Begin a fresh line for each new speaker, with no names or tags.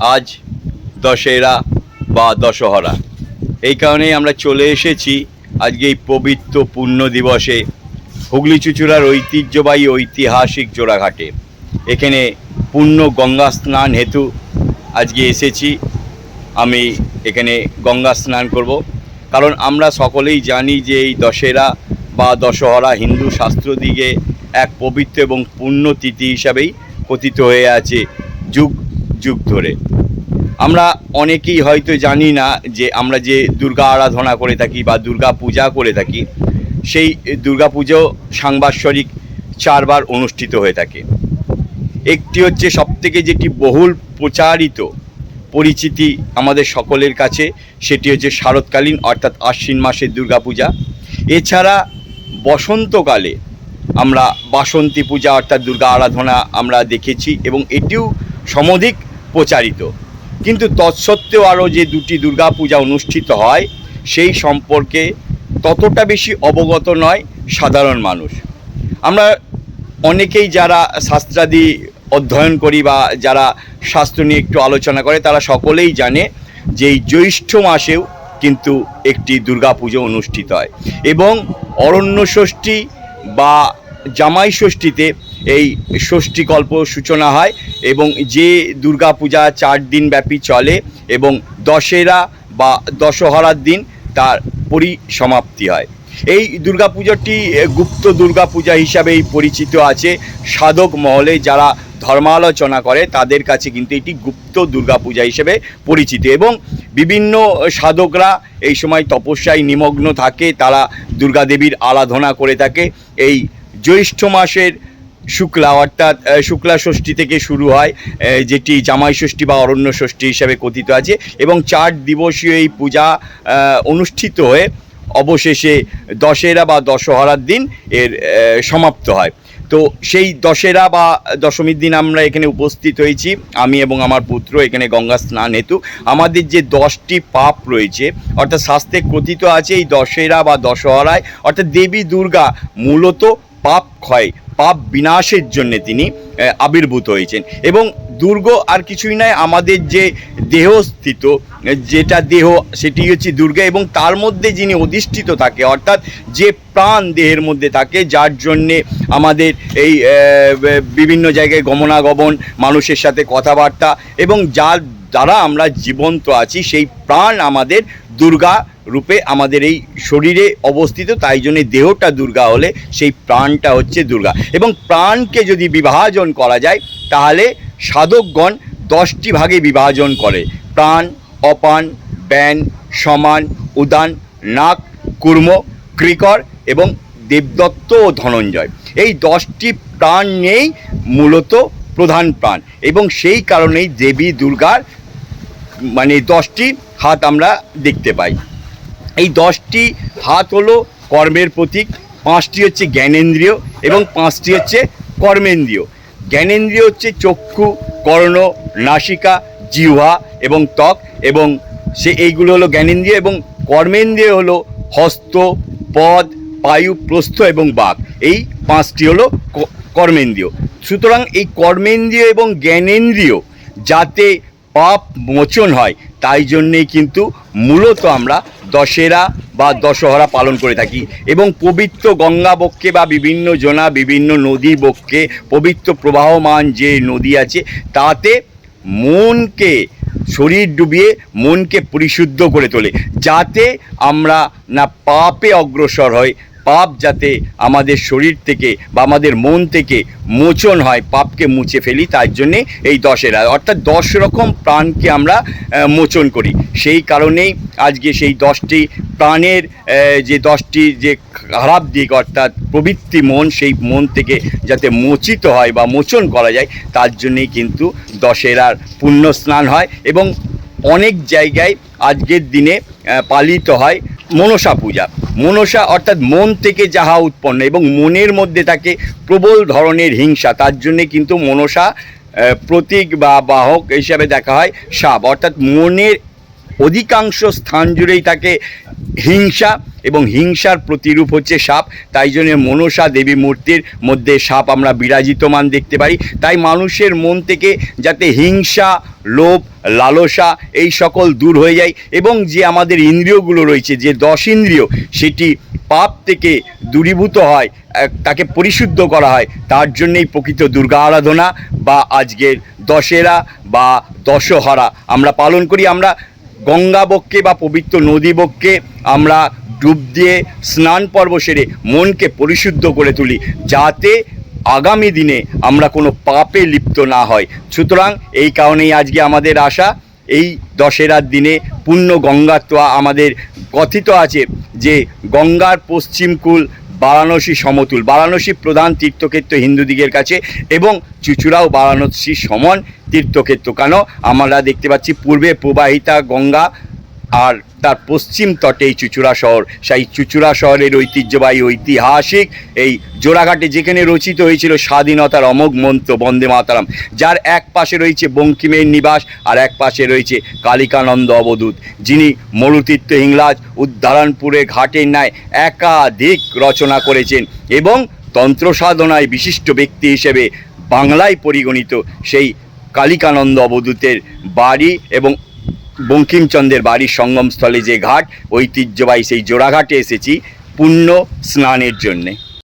আজ দশেরা বা দশহরা। এই কারণেই আমরা চলে এসেছি আজকে এই পবিত্র পুণ্য দিবসে হুগলি চুচুড়ার ঐতিহ্যবাহী ঐতিহাসিক জোড়াঘাটে। এখানে পূর্ণ গঙ্গা স্নান হেতু আজকে এসেছি। আমি এখানে গঙ্গা স্নান করব। কারণ আমরা সকলেই জানি যে এই দশেরা বা দশহরা হিন্দু শাস্ত্র দিকে এক পবিত্র এবং পুণ্য তিথি হিসাবেই কথিত হয়ে আছে। যুগ যুগ ধরে। আমরা অনেকেই হয়তো জানি না যে আমরা যে দুর্গা আরাধনা করে থাকি বা দুর্গা পূজা করে থাকি, সেই দুর্গা পুজো সাংবাৎসরিক চারবার অনুষ্ঠিত হয়ে থাকে। একটি হচ্ছে সবথেকে যেটি বহুল প্রচারিত পরিচিতি আমাদের সকলের কাছে, সেটি হচ্ছে শারৎকালীন অর্থাৎ আশ্বিন মাসের দুর্গাপূজা এছাড়া বসন্তকালে আমরা বাসন্তী পূজা অর্থাৎ দুর্গা আরাধনা আমরা দেখেছি এবং এটিও সমধিক প্রচারিত। কিন্তু তৎসত্ত্বেও আরও যে দুটি দুর্গা পূজা অনুষ্ঠিত হয়, সেই সম্পর্কে ততটা বেশি অবগত নয় সাধারণ মানুষ। আমরা অনেকেই যারা শাস্ত্রাদি অধ্যয়ন করি বা যারা শাস্ত্র নিয়ে একটু আলোচনা করে, তারা সকলেই জানে যে এই জ্যৈষ্ঠ মাসেও কিন্তু একটি দুর্গাপুজো অনুষ্ঠিত হয়। এবং অরণ্য ষষ্ঠী বা জামাই ষষ্ঠীতে এই ষষ্ঠীকল্প সূচনা হয় এবং যে দুর্গাপূজা চার দিন ব্যাপী চলে এবং দশেরা বা দশহরার দিন তার পরিসমাপ্তি হয়। এই দুর্গাপুজোটি গুপ্ত দুর্গাপূজা হিসাবেই পরিচিত আছে সাধক মহলে যারা ধর্মালোচনা করে তাদের কাছে কিন্তু এটি গুপ্ত দুর্গাপূজা হিসেবে পরিচিত এবং বিভিন্ন সাধকরা এই সময় তপস্যায় নিমগ্ন থাকে, তারা দুর্গাদেবীর আরাধনা করে থাকে, এই জ্যৈষ্ঠ মাসের শুক্লা, অর্থাৎ শুক্লা ষষ্ঠী থেকে শুরু হয় যেটি জামাই ষষ্ঠী বা অরণ্য ষষ্ঠী হিসাবে কথিত আছে এবং চার দিবসীয় এই পূজা অনুষ্ঠিত হয়ে অবশেষে দশেরা বা দশহরার দিন এর সমাপ্ত হয়। তো সেই দশেরা বা দশমীর দিন আমরা এখানে উপস্থিত হয়েছি, আমি এবং আমার পুত্র, এখানে গঙ্গা স্নান হেতু। আমাদের যে দশটি পাপ রয়েছে, অর্থাৎ শাস্ত্রে কথিত আছে এই দশেরা বা দশহরায়, অর্থাৎ দেবী দুর্গা মূলত পাপ ক্ষয়, পাপ বিনাশের জন্য তিনি আবির্ভূত হয়েছেন। এবং দুর্গ আর কিছুই নয়, আমাদের যে দেহস্থিত যেটা দেহ, সেটি হচ্ছে দুর্গা এবং তার মধ্যে যিনি অধিষ্ঠিত থাকে, অর্থাৎ যে প্রাণ দেহের মধ্যে থাকে, যার জন্যে আমাদের এই বিভিন্ন জায়গায় গমনাগমন, মানুষের সাথে কথাবার্তা এবং যার দ্বারা আমরা জীবন্ত আছি, সেই প্রাণ আমাদের দুর্গা রূপে আমাদের এই শরীরে অবস্থিত, তাই জন্যে দেহটা দুর্গা হলে সেই প্রাণটা হচ্ছে দুর্গা। এবং প্রাণকে যদি বিভাজন করা যায়, তাহলে সাধকগণ দশটি ভাগে বিভাজন করে। প্রাণ, অপান, ব্যান, সমান, উদান, নাক, কুর্ম ক্রিকর এবং দেবদত্ত ও ধনঞ্জয়। এই দশটি প্রাণ নিয়েই মূলত প্রধান প্রাণ। এবং সেই কারণেই দেবী দুর্গার মানে দশটি হাত আমরা দেখতে পাই। এই দশটি হাত হলো কর্মের প্রতীক, পাঁচটি হচ্ছে জ্ঞানেন্দ্রিয় এবং পাঁচটি হচ্ছে কর্মেন্দ্রীয়। জ্ঞানেন্দ্রিয় হচ্ছে চক্ষু, কর্ণ, নাসিকা, জিহ্বা এবং ত্বক এবং সে এইগুলো হলো জ্ঞানেন্দ্রিয় এবং কর্মেন্দ্রিয় হলো হস্ত, পদ পায়ু প্রস্থ এবং বাক। এই পাঁচটি হলো কর্মেন্দ্রীয়। সুতরাং এই কর্মেন্দ্রীয় এবং জ্ঞানেন্দ্রিয় যাতে পাপ মোচন হয় তাই জন্যেই কিন্তু মূলত আমরা দশেরা বা দশহরা পালন করে থাকি এবং পবিত্র গঙ্গা বক্ষে বা বিভিন্ন জোনা বিভিন্ন নদী বক্ষে পবিত্র প্রবাহমান যে নদী আছে, তাতে মনকে, শরীর ডুবিয়ে মনকে পরিশুদ্ধ করে তোলে, যাতে আমরা না পাপে অগ্রসর হই পাপ যাতে আমাদের শরীর থেকে বা আমাদের মন থেকে মোচন হয়, পাপকে মুছে ফেলি, তার জন্যে এই দশেরা অর্থাৎ দশ রকম প্রাণকে আমরা মোচন করি। সেই কারণেই আজকে সেই দশটি প্রাণের যে দশটি যে খারাপ দিক, অর্থাৎ প্রবৃত্তি মন, সেই মন থেকে যাতে মোচিত হয় বা মোচন করা যায়, তার জন্যেই কিন্তু দশেরার পুণ্য স্নান হয় এবং অনেক জায়গায় আজকের দিনে পালিত হয় মনসা পূজা। মনসা অর্থাৎ মন থেকে যাহা উৎপন্ন এবং মনের মধ্যে থাকে প্রবল ধরনের হিংসা, তার জন্যে কিন্তু মনসা প্রতীক বা বাহক হিসাবে দেখা হয় সাপ। অর্থাৎ মনের অধিকাংশ স্থান জুড়েই থাকে হিংসা এবং হিংসার প্রতিরূপ হচ্ছে সাপ। তাই জন্য মনসা দেবী মূর্তির মধ্যে সাপ আমরা বিরাজিতমান দেখতে পারি। তাই মানুষের মন থেকে যাতে হিংসা লোভ, লালসা, এই সকল দূর হয়ে যায় এবং যে আমাদের ইন্দ্রিয়গুলো রয়েছে, যে দশ ইন্দ্রিয়, সেটি পাপ থেকে দূরীভূত হয় তাকে পরিশুদ্ধ করা হয়, তার জন্যেই প্রকৃত দুর্গা আরাধনা বা আজকের দশেরা বা দশহরা। আমরা পালন করি, আমরা গঙ্গা বক্ষে বা পবিত্র নদী বক্ষে আমরা ডুব দিয়ে স্নান পর্ব সেরে মনকে পরিশুদ্ধ করে তুলি, যাতে আগামী দিনে আমরা কোনো পাপে লিপ্ত না হয়। সুতরাং এই কারণেই আজকে আমাদের আশা, এই দশেরার দিনে পূর্ণ গঙ্গাত্বা আমাদের কথিত আছে যে গঙ্গার পশ্চিম পশ্চিমকুল বারাণসী সমতুল। বারাণসী প্রধান তীর্থক্ষেত্র হিন্দুদিগের কাছে এবং চুচুড়াও বারাণসী সমান তীর্থক্ষেত্র। কেন? আমরা দেখতে পাচ্ছি পূর্বে প্রবাহিতা গঙ্গা আর তার পশ্চিম তটে এই চুচুড়া শহর। সেই চুচুড়া শহরের ঐতিহ্যবাহী ঐতিহাসিক এই জোড়াঘাটে যেখানে রচিত হয়েছিল স্বাধীনতার অমোঘ মন্ত্র বন্দে মাতারাম, যার এক পাশে রয়েছে বঙ্কিমের নিবাস আর এক পাশে রয়েছে কালিকানন্দ অবধূত, যিনি মরুতীর্থ হিংলাজ উদ্ধারণপুরে ঘাটের ন্যায় একাধিক রচনা করেছেন এবং তন্ত্র সাধনায় বিশিষ্ট ব্যক্তি হিসেবে বাংলায় পরিগণিত সেই কালিকানন্দ অবধূতের বাড়ি এবং বঙ্কিমচন্দ্রের বাড়ির সঙ্গমস্থলে যে ঘাট ঐতিহ্যবাহী সেই জোড়াঘাটে এসেছি পুণ্য স্নানের জন্যে।